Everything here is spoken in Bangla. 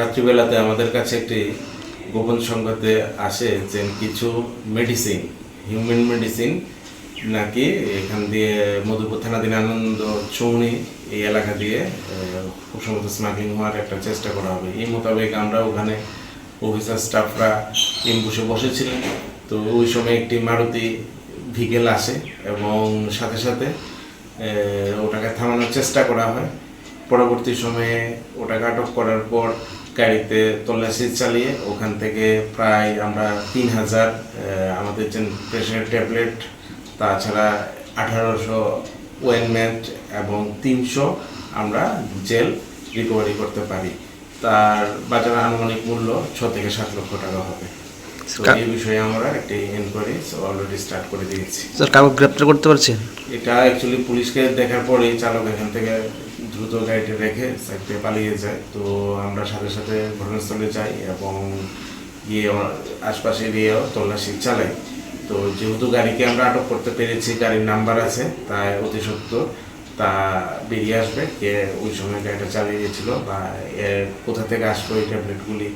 রাত্রিবেলাতে আমাদের কাছে একটি গোপন সংবাদে আসে যে কিছু মেডিসিন হিউম্যান মেডিসিন নাকি এখান দিয়ে মধুপুর থানাধীন আনন্দ চৌনি এই এলাকা দিয়ে খুব সম্ভবত স্মাগলিং হওয়ার একটা চেষ্টা করা হবে। এই মোতাবেক আমরা ওখানে অফিসার স্টাফরা এমবুসে বসেছিলেন। তো ওই সময় একটি মারুতি ভিকেল আসে এবং সাথে সাথে ওটাকে থামানোর চেষ্টা করা হয়। পরবর্তী সময়ে ওটাকে আটক করার পর গাড়িতে তল্লাশি চালিয়ে ওখান থেকে প্রায় আমরা তিন হাজার আমাদের যে প্রেশার ট্যাবলেট তাছাড়া আঠারোশো ওয়েনমেন্ট এবং তিনশো আমরা জেল রিকভারি করতে পারি। তার বাজার আনুমানিক মূল্য ছ থেকে সাত লক্ষ টাকা হবে। এই বিষয়ে আমরা একটি এনকোয়ারি অলরেডি স্টার্ট করে দিয়েছি। স্যার কাউকে গ্রেপ্তার করতে পারছেন? এটা অ্যাকচুয়ালি পুলিশকে দেখার পরেই চালক এখান থেকে দ্রুত গাড়িটি রেখে সাইডে পালিয়ে যায়। তো আমরা সাথে সাথে ঘটনাস্থলে যাই এবং গিয়ে আশপাশে গিয়েও তল্লাশি চালাই। তো যেহেতু গাড়িকে আমরা আটক করতে পেরেছি, গাড়ির নাম্বার আছে, তাই অতি সত্য তা বেরিয়ে আসবে। কে ওই সময় গাড়িটা চালিয়ে গেছিল বা এর কোথা থেকে আসলো এই ট্যাবলেটগুলি